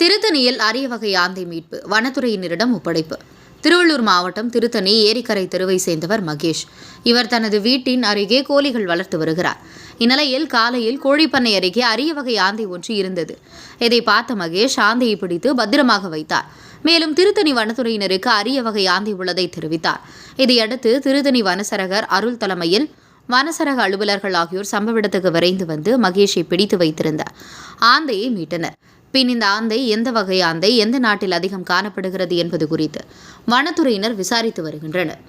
திருத்தணியில் அரிய வகை ஆந்தை மீட்பு. வனத்துறையினரிடம் ஒப்படைப்பு. திருவள்ளூர் மாவட்டம் திருத்தணி ஏரிக்கரை தெருவை சேர்ந்தவர் மகேஷ். இவர் தனது வீட்டின் அருகே கோழிகள் வளர்த்து வருகிறார். இந்நிலையில் காலையில் கோழிப்பண்ணை அருகே அரிய வகை ஆந்தை ஒன்று இருந்தது. இதை பார்த்த மகேஷ் ஆந்தையை பிடித்து பத்திரமாக வைத்தார். மேலும் திருத்தணி வனத்துறையினருக்கு அரிய வகை ஆந்தை உள்ளதை தெரிவித்தார். இதையடுத்து திருத்தணி வனசரகர் அருள் தலைமையில் வனசரக அலுவலர்கள் ஆகியோர் சம்பவ இடத்துக்கு விரைந்து வந்து மகேஷை பிடித்து வைத்திருந்த ஆந்தையை மீட்டனர். பின் இந்த ஆந்தை எந்த வகை ஆந்தை எந்த நாட்டில் அதிகம் காணப்படுகிறது என்பது குறித்து வனத்துறையினர் விசாரித்து வருகின்றனர்.